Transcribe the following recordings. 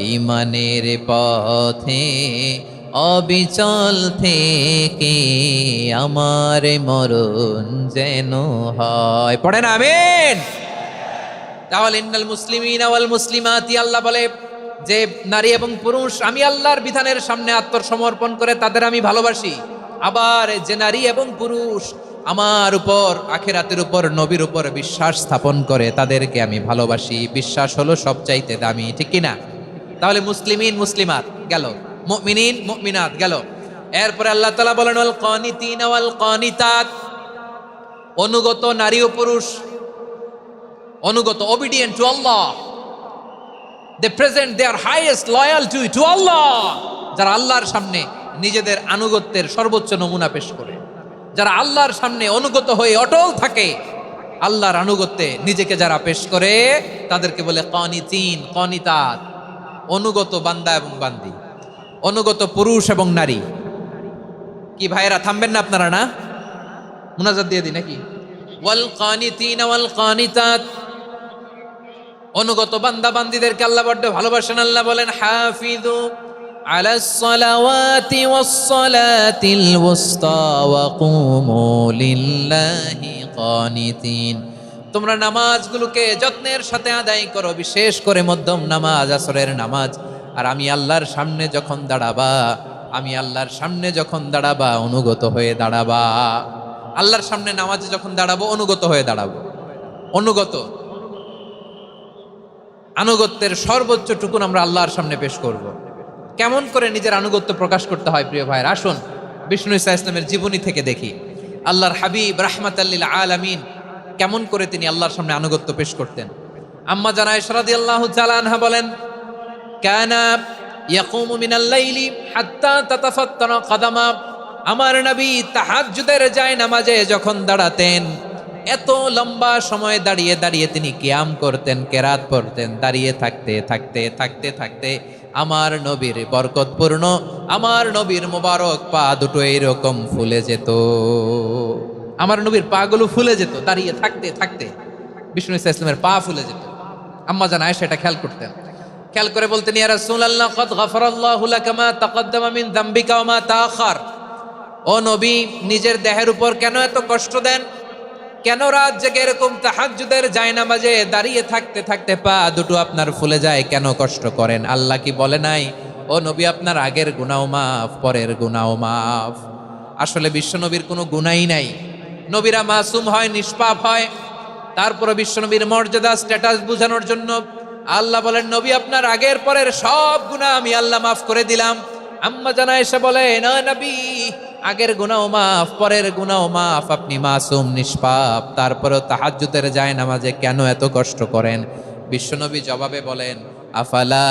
ইমানের পথে, অবিচল থেকে আমার মরণ যেন হয়। পড়েন, আমেন। তাহলে ইন্নাল মুসলিমিন ওয়াল মুসলিমাতি, আল্লাহ বলে, যে নারী এবং পুরুষ, আমি আল্লাহর বিধানের সামনে আত্মসমর্পণ করে তাদের আমি ভালোবাসি। আবার যে নারী এবং পুরুষ আমার উপর, আখেরাতের উপর, নবীর উপর বিশ্বাস স্থাপন করে তাদেরকে আমি ভালোবাসি। বিশ্বাস হলো সবচাইতে দামি, ঠিক কিনা? তাহলে মুসলিমিন, মুসলিমাত গেল। মুমিনিন, মুমিনাত গেল। এরপরে আল্লাহ তাআলা বলেন, ওয়াল কানিতিন ওয়াল কানিতাত। অনুগত নারী ও পুরুষ, অনুগত obedient to Allah they present their highest loyalty to Allah যারা আল্লাহর সামনে নিজেদের আনুগত্যের সর্বোচ্চ নমুনা পেশ করে। যারা আল্লাহর সামনে অনুগত হয়ে অটল থাকে, আল্লাহর আনুগত্যে নিজেকে যারা পেশ করে, তাদেরকে বলে কনিতিন, কনিতাত। অনুগত বান্দা এবং বান্দি অনুগত পুরুষ এবং নারী কি ভাইয়েরা থামবেন না আপনারা না মুনাজাত দিয়ে দিই নাকি ওয়াল কানিতিন ওয়াল কানিতাত অনুগত বান্দা বান্দিদেরকে আল্লাহ বড্ড ভালোবাসেন আল্লাহ বলেন হাফিজু على الصلوات والصلاة الوسطى وقوموا لله قانتين তোমরা নামাজগুলোকে যত্নের সাথে আদায় করো, বিশেষ করে মধ্যম নামাজ, আসরের নামাজ। আর আমি আল্লাহর সামনে যখন দাঁড়াবা, আমি আল্লাহর সামনে যখন দাঁড়াবা, অনুগত হয়ে দাঁড়াবা। আল্লাহর সামনে নামাজে যখন দাঁড়াবো, অনুগত হয়ে দাঁড়াবো। অনুগত। আনুগত্যের সর্বোচ্চ টুকুন আমরা আল্লাহর সামনে পেশ করব। কেমন করে নিজের আনুগত্য প্রকাশ করতে হয়, প্রিয় ভাইয়ের? আসুন, বিষ্ণু ইসা ইসলামের জীবনী থেকে দেখি। আল্লাহর হাবিব রাহমাত আল্লিল আলামিন কেমন করে তিনি আল্লাহর সামনে আনুগত্য পেশ করতেন। আম্মা জানা ইশরাদি আল্লাহ আনহা বলেন, কানা ইয়াকুমু মিনাল লাইলি হাত্তা তাতাফাত্তানা কাদামা। আমার নবী তাহাজ্জুদের যায় নামাজে যখন দাঁড়াতেন, এত লম্বা সময় দাঁড়িয়ে দাঁড়িয়ে তিনি কিয়াম করতেন, কেরাত পড়তেন, দাঁড়িয়ে থাকতে থাকতে থাকতে থাকতে আমার নবীর বরকতপূর্ণ, আমার নবীর মোবারক পা দুটো এইরকম ফুলে যেত। আমার নবীর পাগুলো ফুলে যেত, দাঁড়িয়ে থাকতে থাকতে। বিষ্ণু ইসা ইসলামের পা ফুলে যেত। আম্মা জান আয়েশা এটা খেয়াল করতেন। খেয়াল করে বলতেন, ইয়া রাসূলুল্লাহ, কদ গফরাল্লাহু লাকা মা তাকদ্দামা মিন যামবিকা ওয়া মা তাআখার। ও নবী, নিজের দেহের উপর কেন এত কষ্ট দেন? কেন রাত জেগে এরকম তাহাজ্জুদের জায়নামাজে দাঁড়িয়ে থাকতে থাকতে পা দুটো আপনার ফুলে যায়? কেন কষ্ট করেন? আল্লাহ কি বলে নাই? ও নবী, আপনার আগের গুনাও মাফ, পরের গুনাও মাফ। আসলে বিশ্বনবীর কোনো গুনাই নাই। নবীরা মাসুম হয়, নিষ্পাপ হয়। তারপরে বিশ্বনবীর মর্যাদা স্ট্যাটাস বোঝানোর জন্য আল্লাহ বলেন, নবী, আপনার আগের পরের সব গুণা আমি আল্লাহ মাফ করে দিলাম। আম্মা জানা এসে বলে, না নবী, আগের গুনাও মাফ, পরের গুনাও মাফ, আপনি মাসুম, নিষ্পাপ। তারপরেও তাহাজ্জুদের যায় নামাজে কেন এত কষ্ট করেন? বিশ্বনবী জবাবে বলেন, আফালা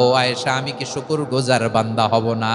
ও আয়েশা, আমি কি শুকুর গোজার বান্দা হব না?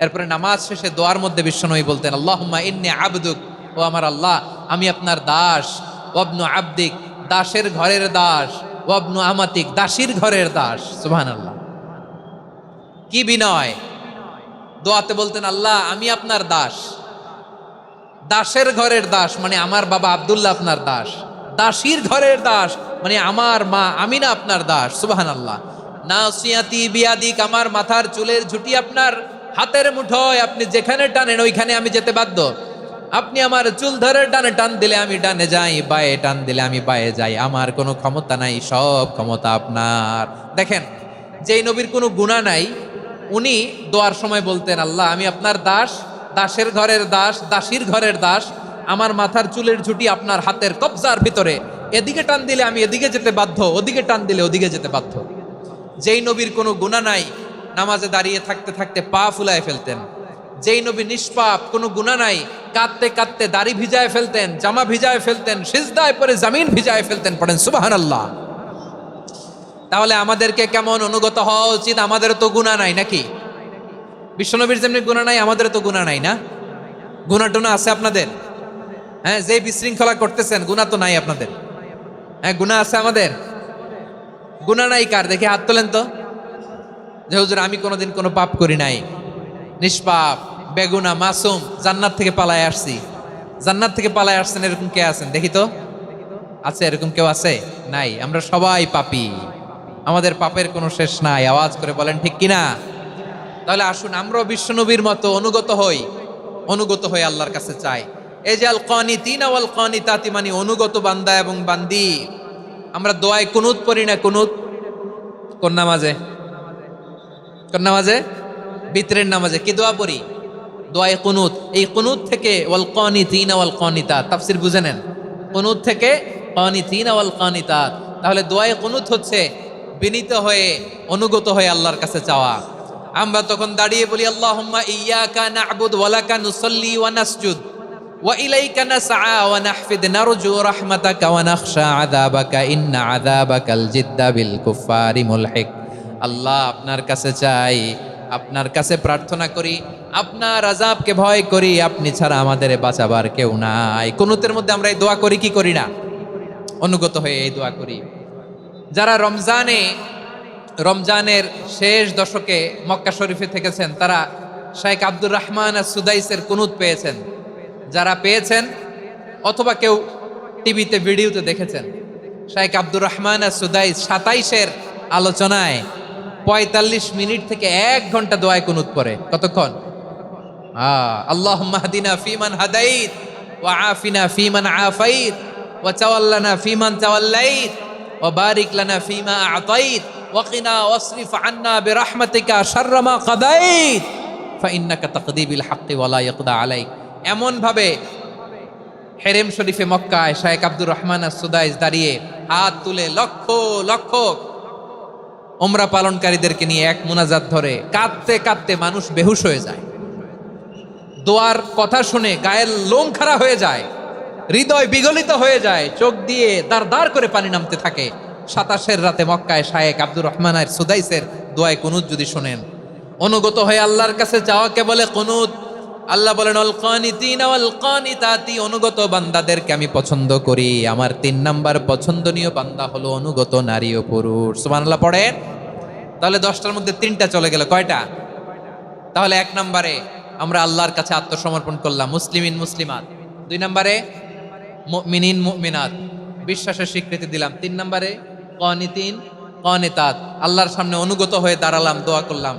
এরপরে নামাজ শেষে দোয়ার মধ্যে বিশ্বনবী বলতেন, আল্লাহুম্মা ইন্নে আবদুক, ও আমার আল্লাহ, আমি আপনার দাস। ওয়াবনু আবদিক, দাসের ঘরের দাস। ওয়াবনু আমাতিক, দাসীর ঘরের দাস। সুহান আল্লাহ কি বিনয়। দোয়াতে বলতেন, আল্লাহ, আমি আপনার দাস। দাসের ঘরের দাস মানে আমার বাবা আব্দুল্লাহ আপনার দাস। দাসীর ঘরের দাস মানে আমার মা আমিনা আপনার দাস। সুবাহান আল্লাহ নাসিয়াতি বিয়াদিক, আমার মাথার চুলের ঝুটি আপনার। হাতের মুঠোয় আপনি যেখানে টানেন, ওইখানে আমি যেতে বাধ্য। আপনি আমার চুল ধরে ডানে টান দিলে আমি ডানে যাই বায়ে টান দিলে আমি বায়ে যাই। আমার কোনো ক্ষমতা নাই, সব ক্ষমতা আপনার। দেখেন, যেই নবীর কোনো গুণা নাই, উনি দোয়ার সময় বলতেন, আল্লাহ, আমি আপনার দাস, দাসের ঘরের দাস, দাসীর ঘরের দাস। আমার মাথার চুলের ঝুটি আপনার হাতের কবজার ভিতরে। এদিকে টান দিলে আমি এদিকে যেতে বাধ্য, ওদিকে টান দিলে ওদিকে যেতে বাধ্য। যেই নবীর কোনো গুণা নাই নামাজে দাঁড়িয়ে থাকতে থাকতে পা ফুলায় ফেলতেন। যেই নবী নিষ্পাপ, কোনো গুণা নাই, কাঁদতে কাঁদতে দাড়ি ভিজায় ফেলতেন, জামা ভিজায় ফেলতেন, সিজদায় পরে জামিন ভিজায় ফেলতেন, পড়েন সুবাহান আল্লাহ তাহলে আমাদেরকে কেমন অনুগত হওয়া উচিত? আমাদের তো গুণা নাই নাকি? বিশ্বনবীর যেমনি গুণা নাই, আমাদের তো গুণা নাই না? গুণা টুনা আছে আপনাদের? হ্যাঁ যে বিশৃঙ্খলা করতেছেন গুণা তো নাই আপনাদের। হ্যাঁ গুণা আছে আমাদের। গুণা নাই কার? দেখে হাত তোলেন তো। যে, হুজুর, আমি কোনোদিন কোনো পাপ করি নাই। নিষ্পাপ, বেগুনা, মাসুম, জান্নাত থেকে পালায় আসছি। জান্নাত থেকে পালায় আসছেন, এরকম কে আছেন? দেখি তো। আছে, এরকম কেউ আছে? নাই। আমরা সবাই পাপি। আমাদের পাপের কোনো শেষ নাই। আওয়াজ করে বলেন, ঠিক কিনা? তাহলে আসুন, আমরাও বিশ্বনবীর মতো অনুগত হই। অনুগত হয়ে আল্লাহর কাছে চাই। এই যে আল কানি তিন আওয়াল কানি তাতি মানে অনুগত বান্দা এবং বান্দি। আমরা দোয়ায় কুনুত পড়ি না, কুনুত? কোন নামাজে? কোন নামাজে? বিতরের নামাজে। কি দোয়া পড়ি? দোয়ায় কুনুত। এই কুনুত থেকে ওয়াল কানি তিন আওয়াল কানিতা তাফসির বুঝে নেন। কুনুত থেকে কানি তিন আওয়াল কানিতা তাহলে দোয়ায় কুনুত হচ্ছে বিনীত হয়ে, অনুগত হয়ে আল্লাহর কাছে চাওয়া। আমরা তখন দাঁড়িয়ে বলি, আল্লাহুম্মা ইয়্যাকা না'বুদু ওয়া লাকা নুসাল্লি ওয়া নাসজুদ। ওয়া ইলাইকা নাসআ ওয়া নাহফিদ। নারজু রাহমাতাকা ওয়া নাখশা আযাবাকা। ইন্না আযাবাকাল জিদ্দা বিল কুফারি মুলহিক। আল্লাহ আপনার কাছে চাই, আপনার কাছে প্রার্থনা করি, আপনার আযাবকে ভয় করি, আপনি ছাড়া আমাদের বাঁচাবার কেউ নাই। কুনুতের মধ্যে আমরা এই দোয়া করি, কি করি না? অনুগত হয়ে এই দোয়া করি। যারা রমজানে, রমজানের শেষ দশকে মক্কা শরীফে থেকেছেন, তারা শাইখ আব্দুর রহমান আর সুদাইসের কুনুত পেয়েছেন। যারা পেয়েছেন, অথবা কেউ টিভিতে, ভিডিওতে দেখেছেন শাইখ আব্দুর রহমান আর সুদাইস সাতাইশের আলোচনায় পঁয়তাল্লিশ মিনিট থেকে এক ঘণ্টা দোয়ায় কুনুত পরে কতক্ষণ? আল্লাহ মাহদিনা ফিমান হাদাইত ও আফিনা ফিমান আফাইত ও চাওয়াল্লানা ফিমান চাওয়াল্লাইত ও বারিক লানা ফিমা আতাইত ওয়াকিনা ওয়াসরিফ আন্না বিরাহমাতিকা শাররামা কাদাইত ফাইন্নাকা তাকদিবিল হাক্কি ওয়ালা ইয়াকদা আলাই এমন ভাবে হেরেম শরীফে মক্কায় শায়েক আব্দুর রহমান সুদাইস দাঁড়িয়ে হাত তুলে লক্ষ লক্ষ ওমরা পালনকারীদেরকে নিয়ে এক মোনাজাত ধরে কাঁদতে কাঁদতে মানুষ বেহুশ হয়ে যায়। দোয়ার কথা শুনে গায়ের লোম খাড়া হয়ে যায়, হৃদয় বিগলিত হয়ে যায়, চোখ দিয়ে দাঁড় দাঁড় করে পানি নামতে থাকে। সাতাশের রাতে মক্কায় শায়েক আব্দুর রহমানের সুদাইসের দোয়ায় কুনুত যদি শোনেন, অনুগত হয়ে আল্লাহর কাছে চাওয়াকে বলে কুনুত। আল্লাহ বলেন অল কানিতিন ওয়াল কানিতাতি অনুগত বান্দাদেরকে আমি পছন্দ করি। আমার তিন নাম্বার পছন্দনীয় বান্দা হলো অনুগত নারী ও পুরুষ। সুবহানাল্লাহ, পড়েন? তাহলে দশটার মধ্যে তিনটা চলে গেল, কয়টা? তাহলে এক নম্বরে আমরা আল্লাহর কাছে আত্মসমর্পণ করলাম, মুসলিমিন, মুসলিমাত। দুই নম্বরে মিনিন মুমিনাত। বিশ্বাসের স্বীকৃতি দিলাম। তিন নম্বরে, কনিতিন, কনেতাত। আল্লাহর সামনে অনুগত হয়ে দাঁড়ালাম, দোয়া করলাম।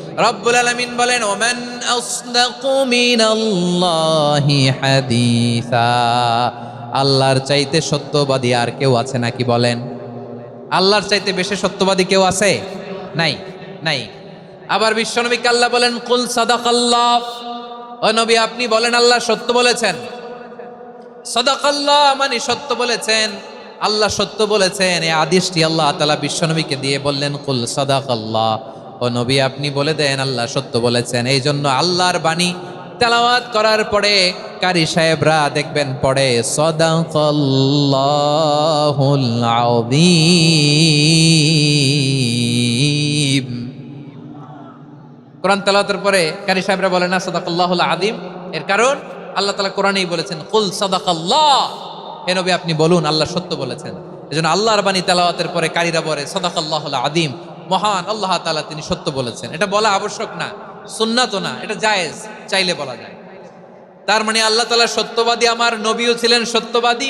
রব্বুল আলামিন বলেন, ওমেন আল্লাহর চাইতে সত্যবাদী আর কেউ আছে নাকি বলেন? আল্লাহর চাইতে বেশি সত্যবাদী কেউ আছে? নাই নাই। আবার বিশ্বনবীকে আল্লাহ বলেন, কুল সাদাকাল্লাহ। ও নবী, আপনি বলেন, আল্লাহ সত্য বলেছেন। সদাকাল্লাহ মানে সত্য বলেছেন। আল্লাহ সত্য বলেছেন। এই আদেশটি আল্লাহ তালা বিশ্বনবীকে দিয়ে বললেন, কুল সদাকাল্লাহ। ও নবী, আপনি বলে দেন, আল্লাহ সত্য বলেছেন। এই জন্য আল্লাহর বাণী তেলাওয়াত করার পরে কারি সাহেবরা দেখবেন পড়ে, সদাকাল্লাহুল আযীম। কোরআন তেলাওয়াতের পরে কারি সাহেবরা বলে, না, সদাকাল্লাহুল আদিম এর কারণ, আল্লাহ তালা কোরআনেই বলেছেন, কুল সদাকাল্লাহ। হে নবী, আপনি বলুন, আল্লাহ সত্য বলেছেন। এজন্য আল্লাহর বাণী তেলাওয়াতের পরে কারিরা বলে, সদাকাল্লাহুল আদিম মহান আল্লাহ তালা তিনি সত্য বলেছেন। এটা বলা আবশ্যক না সুন্নাত না, এটা জায়েজ, চাইলে বলা যায়। তার মানে আল্লাহ তাআলা সত্যবাদী, আমার নবীও ছিলেন সত্যবাদী,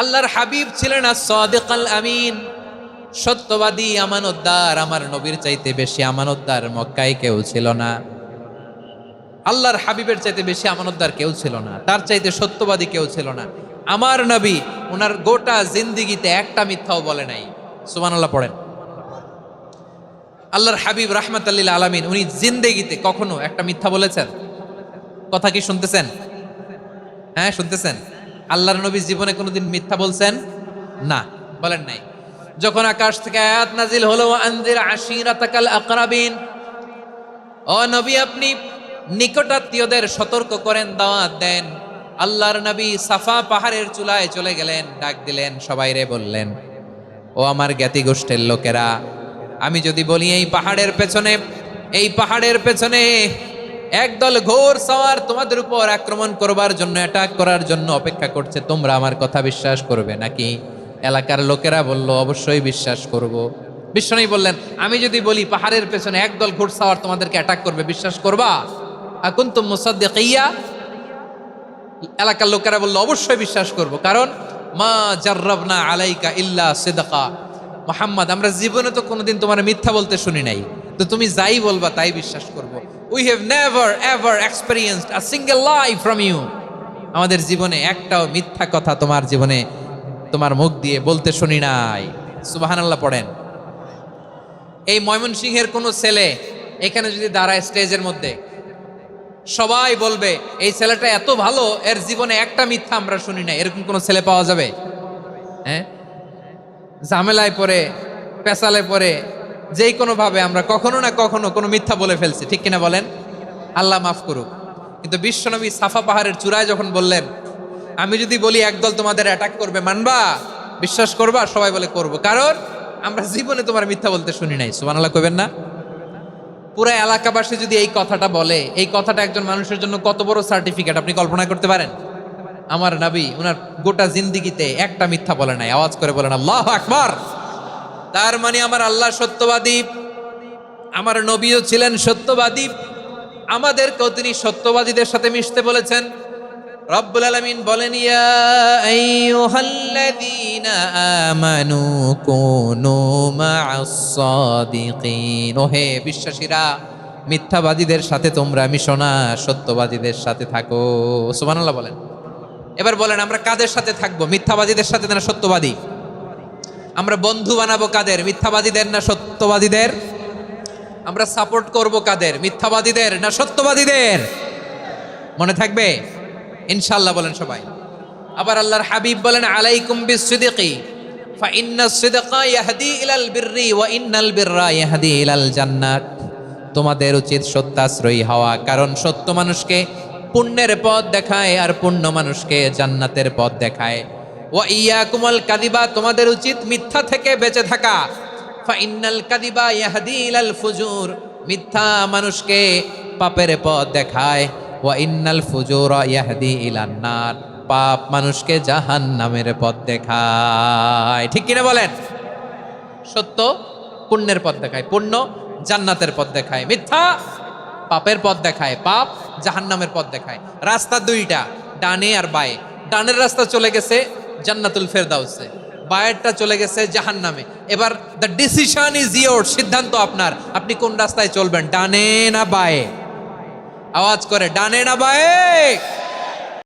আল্লাহর হাবিব ছিলেন আর সাদিক আল আমিন। সত্যবাদী, আমানতদার, আমার নবীর চাইতে বেশি আমানতদার মক্কায় কেউ ছিল না। আল্লাহর হাবিবের চাইতে বেশি আমানতদার কেউ ছিল না, তার চাইতে সত্যবাদী কেউ ছিল না। আমার নবী ওনার গোটা জিন্দিগিতে একটা মিথ্যাও বলে নাই। সুবহানাল্লাহ, পড়েন। আল্লাহর হাবিব রাহমাত আলামিন, উনি জিন্দেগিতে কখনো একটা মিথ্যা বলেছেন? কথা কি শুনতেছেন? হ্যাঁ শুনতেছেন? আল্লাহর নবী জীবনে কোনোদিন মিথ্যা বলছেন? না, বলেন নাই। যখন আকাশ থেকে আয়াত নাজিল হলো আনজির আশিরাতাকাল আকরাবিন ও নবী, আপনি নিকটাত্মীয়দের সতর্ক করেন, দাওয়াত দেন। আল্লাহর নবী সাফা পাহাড়ের চুলায় চলে গেলেন, ডাক দিলেন, সবাই রে বললেন, ও আমার জ্ঞাতি গোষ্ঠীর লোকেরা আমি যদি বলি এই পাহাড়ের পেছনে, এই পাহাড়ের পেছনে একদল ঘোর সওয়ার তোমাদের উপর আক্রমণ করবার জন্য অ্যাটাক করার জন্য অপেক্ষা করছে, তোমরা আমার কথা বিশ্বাস করবে নাকি? এলাকার লোকেরা বলল, অবশ্যই বিশ্বাস করব। বিশ্বনবী বললেন, আমি যদি বলি পাহাড়ের পেছনে একদল ঘোর সওয়ার তোমাদেরকে অ্যাটাক করবে, বিশ্বাস করবা? এখন তো মুসাদ্দিকিয়া, এলাকার লোকেরা বলল, অবশ্যই বিশ্বাস করব, কারণ মা জার্রাবনা আলাইকা ইল্লা সিদকা। মোহাম্মদ, আমরা জীবনে তো কোনোদিন তোমার মিথ্যা বলতে শুনি নাই। তো তুমি যাই বলবা তাই বিশ্বাস করব। We have never ever experienced a single life from you আমাদের জীবনে একটাও মিথ্যা কথা তোমার জীবনে তোমার মুখ দিয়ে বলতে শুনি নাই। সুবাহানাল্লাহ পড়েন। এই ময়মনসিংহের কোনো ছেলে এখানে যদি দাঁড়ায় স্টেজের মধ্যে, সবাই বলবে, এই ছেলেটা এত ভালো, এর জীবনে একটা মিথ্যা আমরা শুনি না এরকম কোনো ছেলে পাওয়া যাবে? হ্যাঁ? ঝামেলায় পড়ে পেশালে পড়ে, যেই কোনোভাবে আমরা কখনো না কখনো কোনো মিথ্যা বলে ফেলছি, ঠিক কিনা বলেন? আল্লাহ মাফ করুক। কিন্তু বিশ্বনবী সাফা পাহাড়ের চূড়ায় যখন বললেন, আমি যদি বলি একদল তোমাদের অ্যাটাক করবে, মানবা? বিশ্বাস করবা? সবাই বলে করব। কারণ আমরা জীবনে তোমার মিথ্যা বলতে শুনি নাই, সুবহানাল্লাহ কবেন না? পুরো এলাকাবাসী যদি এই কথাটা বলে, এই কথাটা একজন মানুষের জন্য কত বড় সার্টিফিকেট আপনি কল্পনা করতে পারেন? আমার নাবি ওনার গোটা জিন্দিগিতে একটা মিথ্যা বলে নাই, আওয়াজ করে বলেন, আল্লাহ আকবার! তার মানে আমার আল্লাহ সত্যবাদী, আমার নবীও ছিলেন সত্যবাদী, আমাদেরকেও তিনি সত্যবাদীদের সাথে মিশতে বলেছেন। রব্বুল আলামিন বলেন আমানু ওহে বিশ্বাসীরা, মিথ্যাবাদীদের সাথে তোমরা মিশো না, সত্যবাদীদের সাথে থাকো। সুবহানাল্লাহ বলেন। এবার বলেন, আমরা কাদের সাথে থাকব? মিথ্যাবাদীদের সাথে না সত্যবাদী? আমরা বন্ধু বানাবো কাদের? মিথ্যাবাদীদের না সত্যবাদীদের? আমরা সাপোর্ট করব কাদের? মিথ্যাবাদীদের না সত্যবাদীদের? মনে থাকবে? ইনশাল্লাহ বলেন সবাই। আবার আল্লাহর হাবিব বলেন, আলাইকুম বিসিদিকি তোমাদের উচিত সত্যাশ্রয়ী হওয়া, কারণ সত্য মানুষকে পুণ্যের পথ দেখায় আর পুণ্য মানুষকে জান্নাতের পথ দেখায়। ও ইয়া কুমল কাদিবা তোমাদের উচিত মিথ্যা থেকে বেঁচে থাকা। ফাইনাল কাদিবা ইয়াহদি ইলাল ফুজুর, মিথ্যা মানুষকে পাপের পথ দেখায়। ও ইন্নাল ফুজুর ইয়াহদি ইলান নার, পাপ মানুষকে জাহান নামের পথ দেখায়। ঠিক কিনা বলেন? সত্য, পুণ্যের পথ দেখায়। পুণ্য জান্নাতের পথ দেখায়। মিথ্যা পাপের পথ দেখায়, পাপ জাহান্নামের পথ দেখায়। রাস্তা দুইটা, ডানে আর বায়ে। ডানের রাস্তা চলে গেছে জান্নাতুল ফেরদাউসে, বায়েরটা চলে গেছে জাহান্নামে। এবার দ্য ডিসিশন ইজ ইয়োর সিদ্ধান্ত আপনার। আপনি কোন রাস্তায় চলবেন, ডানে না বায়ে? আওয়াজ করে, ডানে না বায়ে?